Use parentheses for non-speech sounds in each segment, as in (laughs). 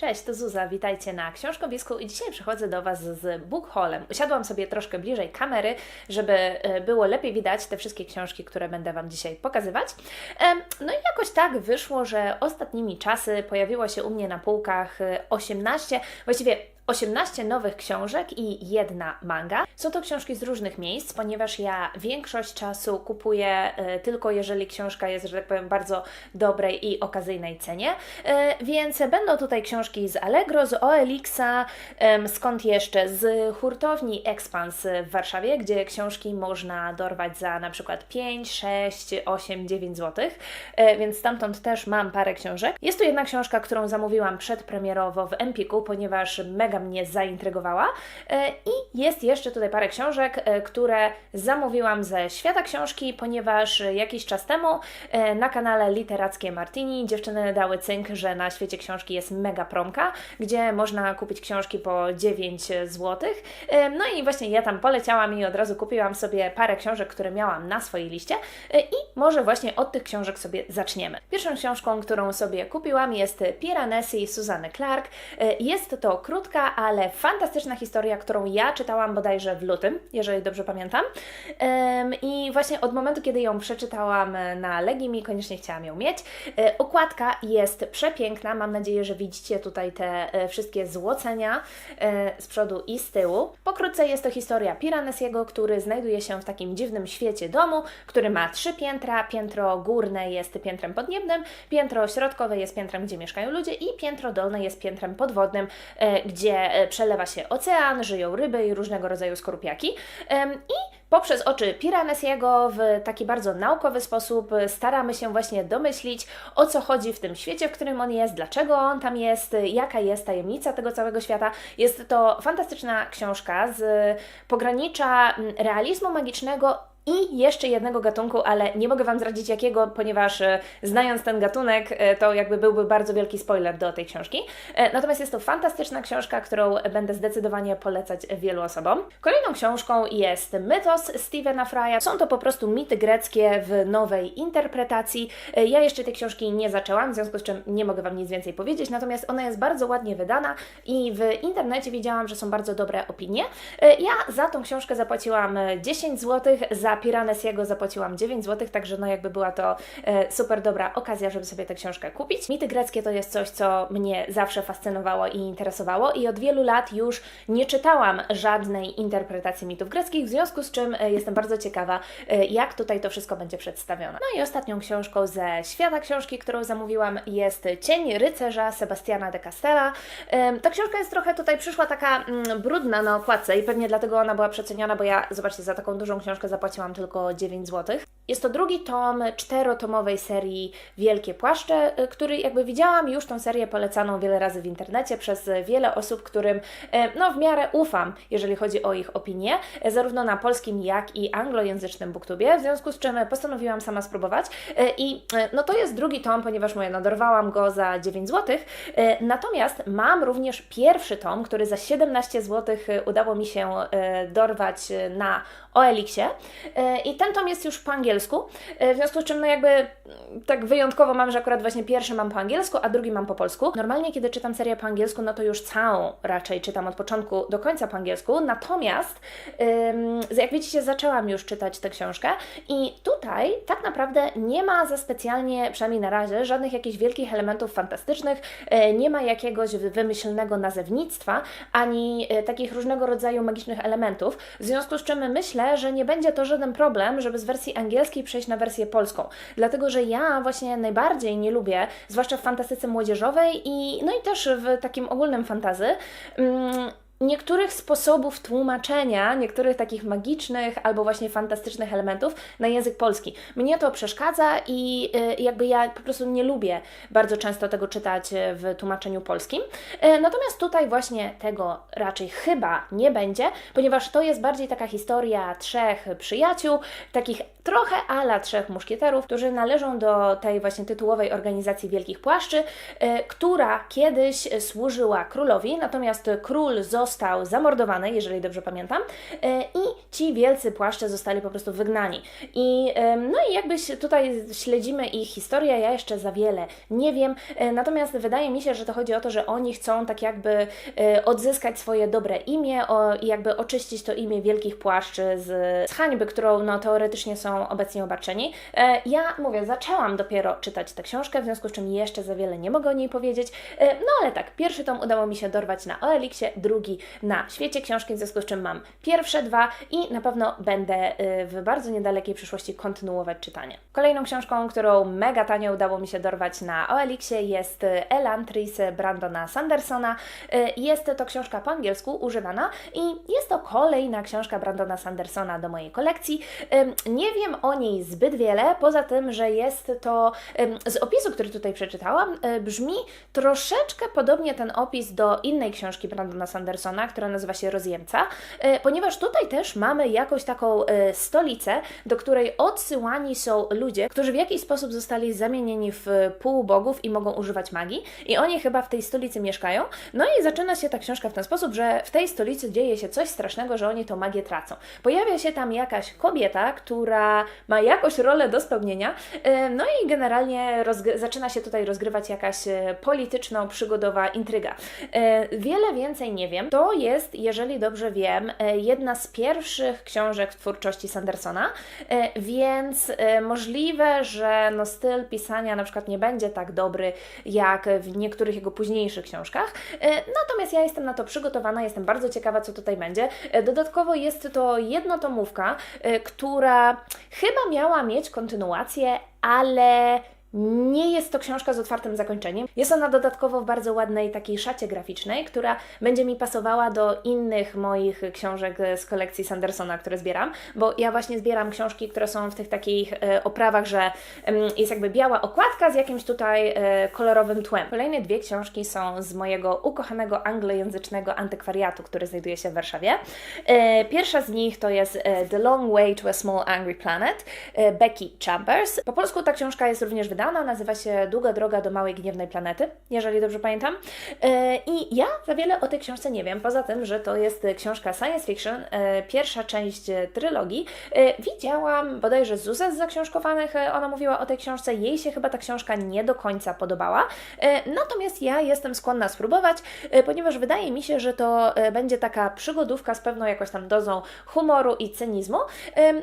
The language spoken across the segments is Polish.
Cześć, to Zuza, witajcie na Książkowisku i dzisiaj przychodzę do Was z book haulem. Usiadłam sobie troszkę bliżej kamery, żeby e, było lepiej widać te wszystkie książki, które będę Wam dzisiaj pokazywać. No i jakoś tak wyszło, że ostatnimi czasy pojawiło się u mnie na półkach e, 18, właściwie 18 nowych książek i jedna manga. Są to książki z różnych miejsc, ponieważ ja większość czasu kupuję e, tylko jeżeli książka jest, że tak powiem, bardzo dobrej i okazyjnej cenie. E, Więc będą tutaj książki z Allegro, z OLX-a, skąd jeszcze z hurtowni Expans w Warszawie, gdzie książki można dorwać za na przykład 5, 6, 8, 9 zł. Więc stamtąd też mam parę książek. Jest to jedna książka, którą zamówiłam przedpremierowo w Empiku, ponieważ mega mnie zaintrygowała. E, I jest jeszcze tutaj parę książek, e, które zamówiłam ze świata książki, ponieważ jakiś czas temu e, na kanale Literackie Martini dziewczyny dały cynk, że na świecie książki jest mega promka, gdzie można kupić książki po 9 zł. No i właśnie ja tam poleciałam i od razu kupiłam sobie parę książek, które miałam na swojej liście i może właśnie od tych książek sobie zaczniemy. Pierwszą książką, którą sobie kupiłam jest Piranesi Suzanny Clark. Jest to krótka, ale fantastyczna historia, którą ja czytałam bodajże w lutym, jeżeli dobrze pamiętam. I właśnie od momentu, kiedy ją przeczytałam e, na Legimi, koniecznie chciałam ją mieć. E, Okładka jest przepiękna. Mam nadzieję, że widzicie tutaj te e, wszystkie złocenia z przodu i z tyłu. Pokrótce jest to historia Piranesiego, który znajduje się w takim dziwnym świecie domu, który ma trzy piętra. Piętro górne jest piętrem podniebnym, piętro środkowe jest piętrem, gdzie mieszkają ludzie i piętro dolne jest piętrem podwodnym, e, e, przelewa się ocean, żyją ryby i różnego rodzaju skorupiaki. I poprzez oczy Piranesiego w taki bardzo naukowy sposób staramy się właśnie domyślić, o co chodzi w tym świecie, w którym on jest, dlaczego on tam jest, jaka jest tajemnica tego całego świata. Jest to fantastyczna książka z pogranicza realizmu magicznego i jeszcze jednego gatunku, ale nie mogę Wam zdradzić jakiego, ponieważ e, znając ten gatunek, e, to jakby byłby bardzo wielki spoiler do tej książki. E, Natomiast jest to fantastyczna książka, którą będę zdecydowanie polecać wielu osobom. Kolejną książką jest Mythos Stevena Frya. Są to po prostu mity greckie w nowej interpretacji. Ja jeszcze tej książki nie zaczęłam, w związku z czym nie mogę Wam nic więcej powiedzieć, natomiast ona jest bardzo ładnie wydana i w internecie widziałam, że są bardzo dobre opinie. Ja za tą książkę zapłaciłam e, 10 zł, za Piranesiego zapłaciłam 9 zł, także no jakby była to e, super dobra okazja, żeby sobie tę książkę kupić. Mity greckie to jest coś, co mnie zawsze fascynowało i interesowało i od wielu lat już nie czytałam żadnej interpretacji mitów greckich, w związku z czym e, jestem bardzo ciekawa, e, jak tutaj to wszystko będzie przedstawione. No i ostatnią książką ze świata książki, którą zamówiłam jest Cień rycerza Sebastiana de Castella. Ta książka jest trochę tutaj przyszła taka mm, brudna na okładce i pewnie dlatego ona była przeceniona, bo ja, zobaczcie, za taką dużą książkę zapłaciłam tylko 9 zł. Jest to drugi tom czterotomowej serii Wielkie Płaszcze, y, który jakby widziałam już tą serię polecaną wiele razy w internecie przez wiele osób, którym e, no w miarę ufam, jeżeli chodzi o ich opinie, e, zarówno na polskim, jak i anglojęzycznym booktubie, w związku z czym postanowiłam sama spróbować i no to jest drugi tom, ponieważ moja nadorwałam go za 9 zł, natomiast mam również pierwszy tom, który za 17 zł udało mi się dorwać na OLX-ie E, i ten tom jest już po angielsku, e, w związku z czym no jakby mm, tak wyjątkowo mam, że akurat właśnie pierwszy mam po angielsku, a drugi mam po polsku. Normalnie kiedy czytam serię po angielsku, no to już całą raczej czytam od początku do końca po angielsku, natomiast jak widzicie zaczęłam już czytać tę książkę i tutaj tak naprawdę nie ma za specjalnie, przynajmniej na razie, żadnych jakichś wielkich elementów fantastycznych, e, nie ma jakiegoś wy- wymyślnego nazewnictwa, ani e, takich różnego rodzaju magicznych elementów, w związku z czym myślę, że nie będzie to żaden problem, żeby z wersji angielskiej przejść na wersję polską, dlatego że ja właśnie najbardziej nie lubię, zwłaszcza w fantastyce młodzieżowej i no i też w takim ogólnym fantazy, mm, niektórych sposobów tłumaczenia niektórych takich magicznych albo właśnie fantastycznych elementów na język polski. Mnie to przeszkadza i y, jakby ja po prostu nie lubię bardzo często tego czytać y, w tłumaczeniu polskim. Y, Natomiast tutaj właśnie tego raczej chyba nie będzie, ponieważ to jest bardziej taka historia trzech przyjaciół, takich trochę ala trzech muszkieterów, którzy należą do tej właśnie tytułowej organizacji Wielkich Płaszczy, która kiedyś służyła królowi, natomiast król został został zamordowany, jeżeli dobrze pamiętam, e, i ci wielcy płaszcze zostali po prostu wygnani. I no i jakbyś tutaj śledzimy ich historię, ja jeszcze za wiele nie wiem, e, natomiast wydaje mi się, że to chodzi o to, że oni chcą tak jakby e, odzyskać swoje dobre imię i jakby oczyścić to imię wielkich płaszczy z, z hańby, którą no, teoretycznie są obecnie obarczeni. Ja mówię, zaczęłam dopiero czytać tę książkę, w związku z czym jeszcze za wiele nie mogę o niej powiedzieć. No ale tak, pierwszy tom udało mi się dorwać na OLX-ie, drugi na świecie książki, w związku z czym mam pierwsze dwa i na pewno będę e, w bardzo niedalekiej przyszłości kontynuować czytanie. Kolejną książką, którą mega tanio udało mi się dorwać na OLX-ie jest e, Elantris Brandona Sandersona. E, Jest to książka po angielsku używana i jest to kolejna książka Brandona Sandersona do mojej kolekcji. Nie wiem o niej zbyt wiele, poza tym, że jest to z opisu, który tutaj przeczytałam, brzmi troszeczkę podobnie ten opis do innej książki Brandona Sandersona, która nazywa się Rozjemca, e, ponieważ tutaj też mamy jakąś taką e, stolicę, do której odsyłani są ludzie, którzy w jakiś sposób zostali zamienieni w półbogów i mogą używać magii i oni chyba w tej stolicy mieszkają. No i zaczyna się ta książka w ten sposób, że w tej stolicy dzieje się coś strasznego, że oni tą magię tracą. Pojawia się tam jakaś kobieta, która ma jakąś rolę do spełnienia, e, no i generalnie zaczyna się tutaj rozgrywać jakaś e, polityczno-przygodowa intryga. E, Wiele więcej nie wiem. To jest, jeżeli dobrze wiem, e, jedna z pierwszych książek w twórczości Sandersona, e, więc e, możliwe, że no styl pisania na przykład nie będzie tak dobry jak w niektórych jego późniejszych książkach. Natomiast ja jestem na to przygotowana, jestem bardzo ciekawa, co tutaj będzie. Dodatkowo jest to jednotomówka, która chyba miała mieć kontynuację, ale nie jest to książka z otwartym zakończeniem. Jest ona dodatkowo w bardzo ładnej takiej szacie graficznej, która będzie mi pasowała do innych moich książek z kolekcji Sandersona, które zbieram, bo ja właśnie zbieram książki, które są w tych takich e, oprawach, że jest jakby biała okładka z jakimś tutaj e, kolorowym tłem. Kolejne dwie książki są z mojego ukochanego anglojęzycznego antykwariatu, który znajduje się w Warszawie. E, Pierwsza z nich to jest The Long Way to a Small Angry Planet Becky Chambers. Po polsku ta książka jest również wydana, nazywa się Długa droga do małej gniewnej planety, jeżeli dobrze pamiętam. E, I ja za wiele o tej książce nie wiem, poza tym, że to jest książka science fiction, e, pierwsza część trylogii. E, Widziałam bodajże Zuzę z zaksiążkowanych, ona mówiła o tej książce, jej się chyba ta książka nie do końca podobała, natomiast ja jestem skłonna spróbować, ponieważ wydaje mi się, że to będzie taka przygodówka z pewną jakąś tam dozą humoru i cynizmu.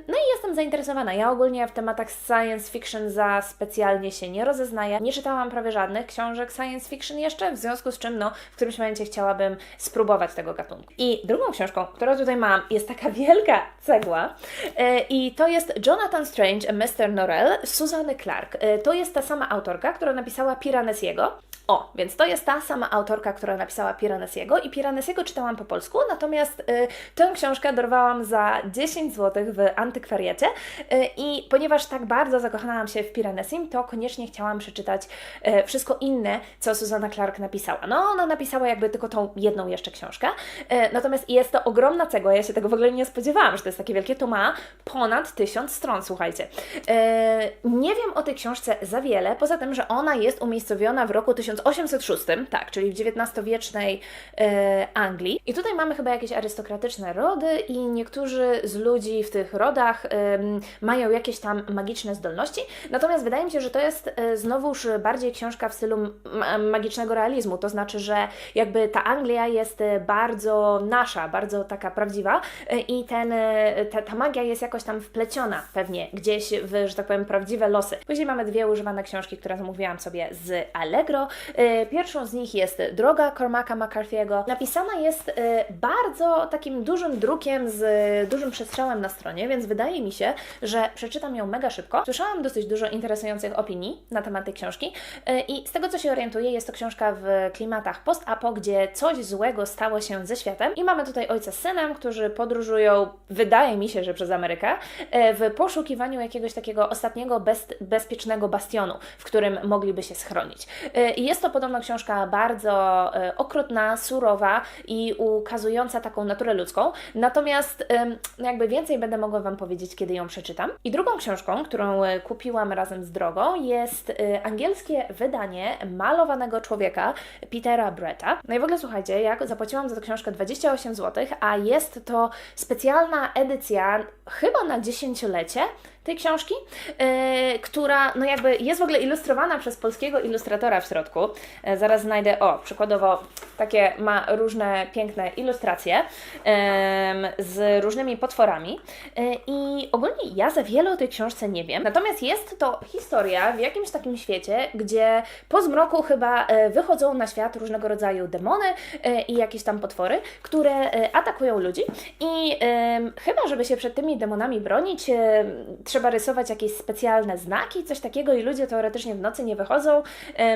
No i jestem zainteresowana. Ja ogólnie w tematach science fiction za specjalnie się nie rozeznaję. Nie czytałam prawie żadnych książek science fiction jeszcze, w związku z czym no, w którymś momencie chciałabym spróbować tego gatunku. I drugą książką, którą tutaj mam, jest taka (laughs) wielka cegła e, i to jest Jonathan Strange and Mr. Norrell Susanny Clark. E, To jest ta sama autorka, która napisała Piranesiego. O, więc to jest ta sama autorka, która napisała Piranesiego i Piranesiego czytałam po polsku, natomiast y, tę książkę dorwałam za 10 zł w antykwariacie y, i ponieważ tak bardzo zakochałam się w Piranesim, to koniecznie chciałam przeczytać y, wszystko inne, co Susanna Clark napisała. No, ona napisała jakby tylko tą jedną jeszcze książkę, y, natomiast jest to ogromna cegła, ja się tego w ogóle nie spodziewałam, że to jest takie wielkie, to ma ponad 1000 stron, słuchajcie. Y, nie wiem o tej książce za wiele, poza tym, że ona jest umiejscowiona w roku 1806, tak, czyli w XIX-wiecznej e, Anglii. I tutaj mamy chyba jakieś arystokratyczne rody i niektórzy z ludzi w tych rodach mają jakieś tam magiczne zdolności. Natomiast wydaje mi się, że to jest e, znowuż bardziej książka w stylu ma- magicznego realizmu, to znaczy, że jakby ta Anglia jest e, bardzo nasza, bardzo taka prawdziwa e, i ten, ta, ta magia jest jakoś tam wpleciona pewnie gdzieś w, że tak powiem, prawdziwe losy. Później mamy dwie używane książki, które zamówiłam sobie z Allegro. E, Pierwszą z nich jest Droga Cormaca McCarthy'ego. Napisana jest e, bardzo takim dużym drukiem z e, dużym przestrzałem na stronie, więc wydaje mi się, że przeczytam ją mega szybko. Słyszałam dosyć dużo interesujących opinii na temat tej książki i z tego co się orientuję, jest to książka w klimatach post-apo, gdzie coś złego stało się ze światem i mamy tutaj ojca z synem, którzy podróżują, wydaje mi się, że przez Amerykę, w poszukiwaniu jakiegoś takiego ostatniego bez, bezpiecznego bastionu, w którym mogliby się schronić. Jest to podobno książka bardzo e, okrutna, surowa i ukazująca taką naturę ludzką. Natomiast no jakby więcej będę mogła Wam powiedzieć, kiedy ją przeczytam. I drugą książką, którą e, kupiłam razem z drogą, jest e, angielskie wydanie malowanego człowieka Petera Bretta. No i w ogóle słuchajcie, jak zapłaciłam za tę książkę 28 zł, a jest to specjalna edycja chyba na dziesięciolecie tej książki, yy, która no jakby jest w ogóle ilustrowana przez polskiego ilustratora w środku. Yy, zaraz znajdę, o, przykładowo takie ma różne piękne ilustracje yy, z różnymi potworami. Yy, i ogólnie ja za wiele o tej książce nie wiem, natomiast jest to historia w jakimś takim świecie, gdzie po zmroku chyba wychodzą na świat różnego rodzaju demony i jakieś tam potwory, które atakują ludzi. I chyba, żeby się przed tymi demonami bronić, trzeba rysować jakieś specjalne znaki, coś takiego i ludzie teoretycznie w nocy nie wychodzą.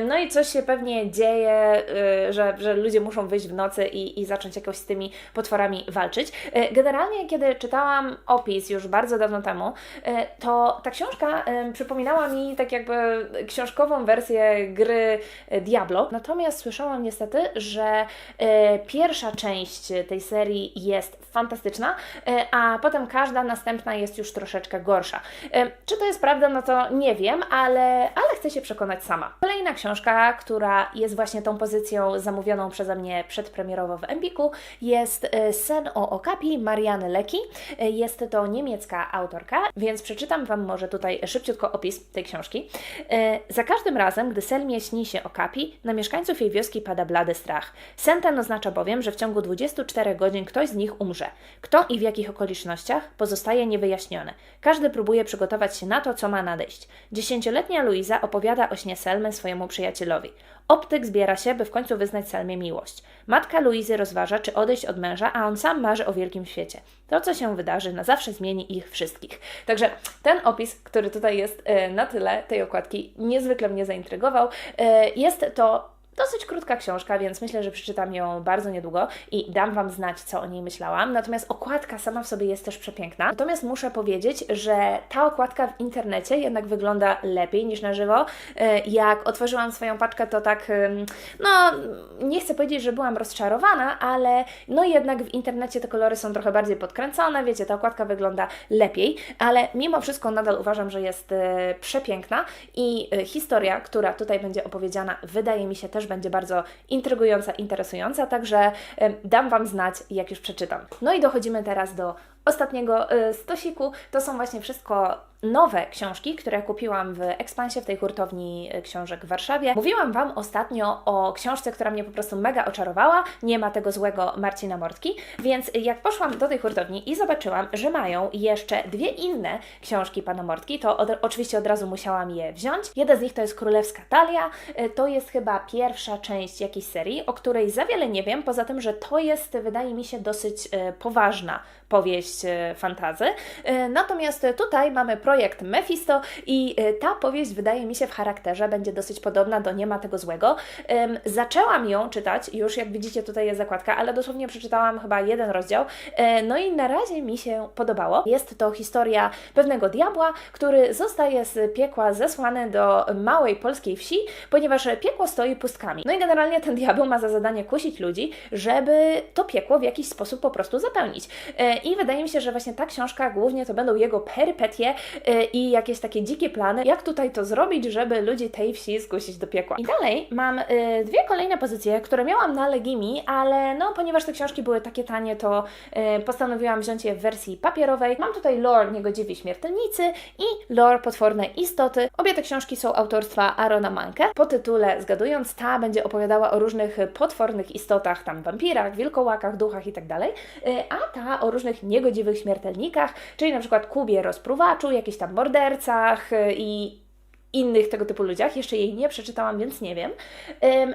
No i coś się pewnie dzieje, y, że, że ludzie muszą wyjść w nocy i, i zacząć jakoś z tymi potworami walczyć. Y, Generalnie, kiedy czytałam opis już bardzo dawno temu, y, to ta książka przypominała mi tak jakby książkową wersję gry y, Diablo. Natomiast słyszałam niestety, że pierwsza część tej serii jest fantastyczna, a potem każda następna jest już troszeczkę gorsza. Czy to jest prawda, no to nie wiem, ale, ale chcę się przekonać sama. Kolejna książka, która jest właśnie tą pozycją zamówioną przeze mnie przedpremierowo w Empiku, jest e, Sen o Okapi Mariany Leki. E, Jest to niemiecka autorka, więc przeczytam Wam może tutaj szybciutko opis tej książki. E, Za każdym razem, gdy Selmie śni się Okapi, na mieszkańców jej wioski pada blady strach. Sen ten oznacza bowiem, że w ciągu 24 godzin ktoś z nich umrze. Kto i w jakich okolicznościach pozostaje niewyjaśnione. Każdy próbuje przygotować się na to, co ma nadejść. Dziesięcioletnia Luiza opowiada o śnie Selmy swojemu przyjacielowi. Optyk zbiera się, by w końcu wyznać Selmie miłość. Matka Luizy rozważa, czy odejść od męża, a on sam marzy o wielkim świecie. To, co się wydarzy, na zawsze zmieni ich wszystkich. Także ten opis, który tutaj jest e, na tyle tej okładki, niezwykle mnie zaintrygował. E, Jest to Dosyć krótka książka, więc myślę, że przeczytam ją bardzo niedługo i dam Wam znać, co o niej myślałam. Natomiast okładka sama w sobie jest też przepiękna. Natomiast muszę powiedzieć, że ta okładka w internecie jednak wygląda lepiej niż na żywo. E, Jak otworzyłam swoją paczkę, to tak, no nie chcę powiedzieć, że byłam rozczarowana, ale no jednak w internecie te kolory są trochę bardziej podkręcone, wiecie, ta okładka wygląda lepiej, ale mimo wszystko nadal uważam, że jest e, przepiękna i e, historia, która tutaj będzie opowiedziana, wydaje mi się też będzie bardzo intrygująca, interesująca, także dam Wam znać, jak już przeczytam. No i dochodzimy teraz do ostatniego y, stosiku. To są właśnie wszystko nowe książki, które kupiłam w Ekspansie, w tej hurtowni y, książek w Warszawie. Mówiłam Wam ostatnio o książce, która mnie po prostu mega oczarowała. Nie ma tego złego Marcina Mortki, więc jak poszłam do tej hurtowni i zobaczyłam, że mają jeszcze dwie inne książki Pana Mortki, to od, oczywiście od razu musiałam je wziąć. Jeden z nich to jest Królewska Talia. Y, To jest chyba pierwsza część jakiejś serii, o której za wiele nie wiem, poza tym, że to jest, wydaje mi się, dosyć y, poważna powieść e, fantazy. E, Natomiast tutaj mamy projekt Mephisto i e, ta powieść wydaje mi się w charakterze będzie dosyć podobna do Nie ma tego złego. Zaczęłam ją czytać, już jak widzicie tutaj jest zakładka, ale dosłownie przeczytałam chyba jeden rozdział. E, No i na razie mi się podobało. Jest to historia pewnego diabła, który zostaje z piekła zesłany do małej polskiej wsi, ponieważ piekło stoi pustkami. No i generalnie ten diabeł ma za zadanie kusić ludzi, żeby to piekło w jakiś sposób po prostu zapełnić. E, I wydaje mi się, że właśnie ta książka głównie to będą jego perypetie i jakieś takie dzikie plany, jak tutaj to zrobić, żeby ludzi tej wsi skusić do piekła. I dalej mam e, dwie kolejne pozycje, które miałam na Legimi, ale no ponieważ te książki były takie tanie, to e, postanowiłam wziąć je w wersji papierowej. Mam tutaj Lore Niegodziwi Śmiertelnicy i Lore Potworne Istoty. Obie te książki są autorstwa Arona Manke. Po tytule, zgadując, ta będzie opowiadała o różnych potwornych istotach, tam wampirach, wilkołakach, duchach itd., E, a ta o różnych niegodziwych śmiertelnikach, czyli na przykład Kubie rozpruwaczu, jakichś tam mordercach e, i innych tego typu ludziach. Jeszcze jej nie przeczytałam, więc nie wiem.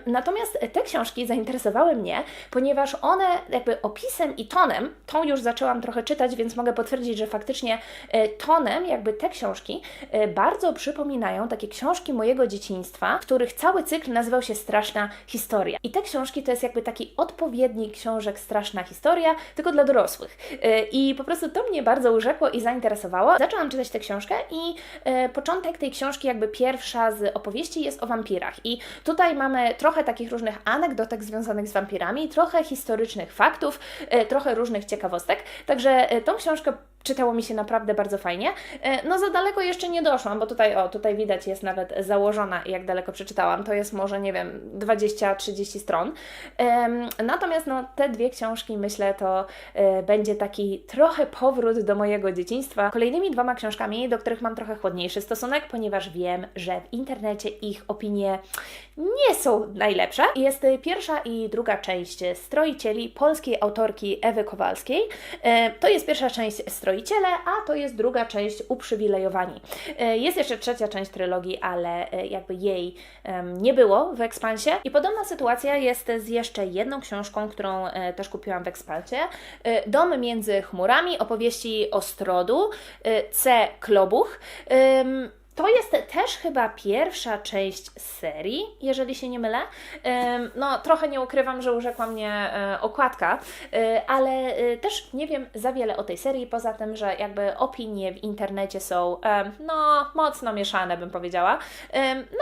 Natomiast te książki zainteresowały mnie, ponieważ one jakby opisem i tonem, tą już zaczęłam trochę czytać, więc mogę potwierdzić, że faktycznie y, tonem jakby te książki y, bardzo przypominają takie książki mojego dzieciństwa, których cały cykl nazywał się Straszna Historia. I te książki to jest jakby taki odpowiednik książek Straszna Historia, tylko dla dorosłych. Y, I po prostu to mnie bardzo urzekło i zainteresowało. Zaczęłam czytać tę książkę i początek tej książki jakby jakby pierwsza z opowieści jest o wampirach. I tutaj mamy trochę takich różnych anegdotek związanych z wampirami, trochę historycznych faktów, e, trochę różnych ciekawostek. Także e, tą książkę czytało mi się naprawdę bardzo fajnie. E, No za daleko jeszcze nie doszłam, bo tutaj, o, tutaj widać jest nawet założona, jak daleko przeczytałam. To jest może, nie wiem, 20-30 stron. Natomiast no, te dwie książki, myślę, to e, będzie taki trochę powrót do mojego dzieciństwa. Kolejnymi dwoma książkami, do których mam trochę chłodniejszy stosunek, ponieważ wiem, że w internecie ich opinie nie są najlepsze. Jest e, pierwsza i druga część Stroicieli polskiej autorki Ewy Kowalskiej. To jest pierwsza część Stroiciele, a to jest druga część Uprzywilejowani. E, Jest jeszcze trzecia część trylogii, ale e, jakby jej nie było w Ekspansie. I podobna sytuacja jest z jeszcze jedną książką, którą e, też kupiłam w Ekspalcie. E, Dom między chmurami, opowieści Ostrodu, C. Klobuch. To jest też chyba pierwsza część serii, jeżeli się nie mylę. No, trochę nie ukrywam, że urzekła mnie e, okładka, e, ale e, też nie wiem za wiele o tej serii, poza tym, że jakby opinie w internecie są no, mocno mieszane, bym powiedziała.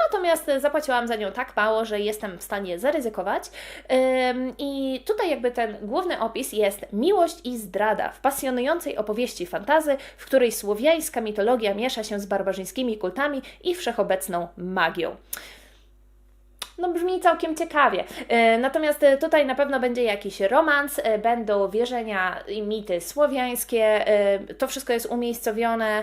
Natomiast zapłaciłam za nią tak mało, że jestem w stanie zaryzykować. I tutaj jakby ten główny opis jest miłość i zdrada w pasjonującej opowieści fantazy, w której słowiańska mitologia miesza się z barbarzyńskimi kultami i wszechobecną magią. No brzmi całkiem ciekawie. E, Natomiast e, tutaj na pewno będzie jakiś romans, e, będą wierzenia i mity słowiańskie. To wszystko jest umiejscowione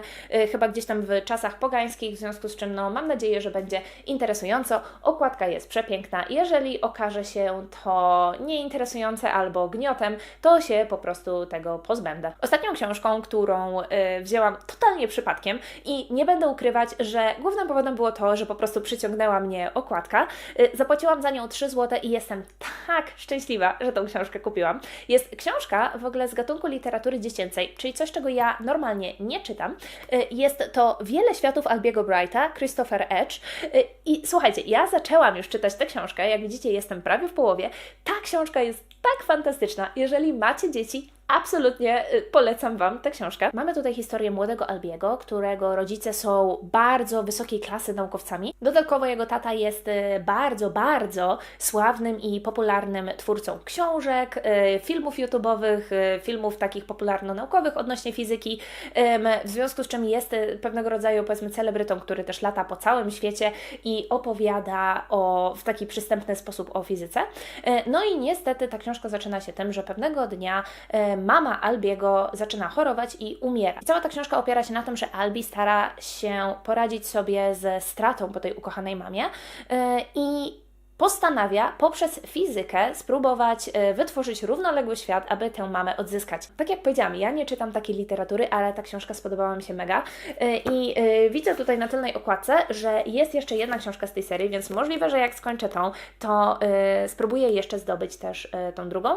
chyba gdzieś tam w czasach pogańskich, w związku z czym no, mam nadzieję, że będzie interesująco. Okładka jest przepiękna. Jeżeli okaże się to nieinteresujące albo gniotem, to się po prostu tego pozbędę. Ostatnią książką, którą wzięłam totalnie przypadkiem i nie będę ukrywać, że głównym powodem było to, że po prostu przyciągnęła mnie okładka. Zapłaciłam za nią 3 zł i jestem tak szczęśliwa, że tą książkę kupiłam. Jest książka w ogóle z gatunku literatury dziecięcej, czyli coś, czego ja normalnie nie czytam. Y, Jest to Wiele światów Albiego Brighta, Christopher Edge. Y, I słuchajcie, ja zaczęłam już czytać tę książkę, jak widzicie, jestem prawie w połowie. Ta książka jest tak fantastyczna. Jeżeli macie dzieci, absolutnie y, polecam Wam tę książkę. Mamy tutaj historię młodego Albiego, którego rodzice są bardzo wysokiej klasy naukowcami. Dodatkowo jego tata jest y, bardzo, bardzo sławnym i popularnym twórcą książek, y, filmów YouTube'owych, filmów takich popularno-naukowych odnośnie fizyki, w związku z czym jest pewnego rodzaju, powiedzmy, celebrytą, który też lata po całym świecie i opowiada o, w taki przystępny sposób o fizyce. No i niestety ta książka zaczyna się tym, że pewnego dnia mama Albiego zaczyna chorować i umiera. I cała ta książka opiera się na tym, że Albi stara się poradzić sobie ze stratą po tej ukochanej mamie e, i postanawia poprzez fizykę spróbować e, wytworzyć równoległy świat, aby tę mamę odzyskać. Tak jak powiedziałam, ja nie czytam takiej literatury, ale ta książka spodobała mi się mega E, i e, widzę tutaj na tylnej okładce, że jest jeszcze jedna książka z tej serii, więc możliwe, że jak skończę tą, to spróbuję jeszcze zdobyć też tą drugą,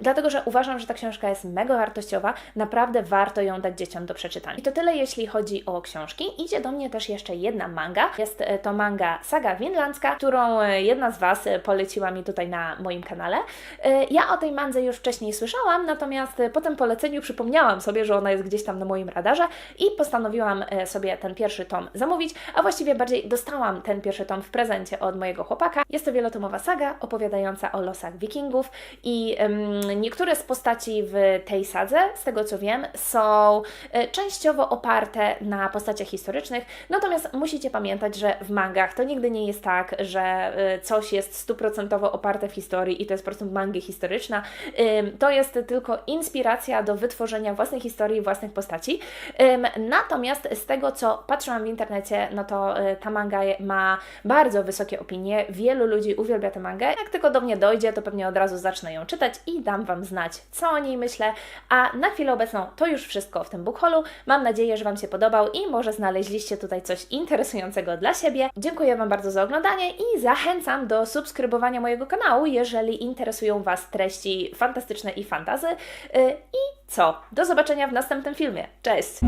dlatego że uważam, że ta książka jest mega wartościowa, naprawdę warto ją dać dzieciom do przeczytania. I to tyle, jeśli chodzi o książki. Idzie do mnie też jeszcze jedna manga. Jest to manga Saga Winlandzka, którą e, jedna z Was e, poleciła mi tutaj na moim kanale. E, Ja o tej mandze już wcześniej słyszałam, natomiast e, po tym poleceniu przypomniałam sobie, że ona jest gdzieś tam na moim radarze i postanowiłam sobie ten pierwszy tom zamówić, a właściwie bardziej dostałam ten pierwszy tom w prezencie od mojego chłopaka. Jest to wielotomowa saga opowiadająca o losach wikingów i em, niektóre z postaci w tej sadze, z tego co wiem, są częściowo oparte na postaciach historycznych, natomiast musicie pamiętać, że w mangach to nigdy nie jest tak, że e, coś jest stuprocentowo oparte w historii i to jest po prostu manga historyczna. To jest tylko inspiracja do wytworzenia własnej historii, własnych postaci. Natomiast z tego, co patrzyłam w internecie, no to y, ta manga ma bardzo wysokie opinie. Wielu ludzi uwielbia tę mangę. Jak tylko do mnie dojdzie, to pewnie od razu zacznę ją czytać i dam Wam znać, co o niej myślę. A na chwilę obecną to już wszystko w tym bookholu. Mam nadzieję, że Wam się podobał i może znaleźliście tutaj coś interesującego dla siebie. Dziękuję Wam bardzo za oglądanie i zachęcam do subskrybowania mojego kanału, jeżeli interesują Was treści fantastyczne i fantazy. Y, I co? Do zobaczenia w następnym filmie. Cześć!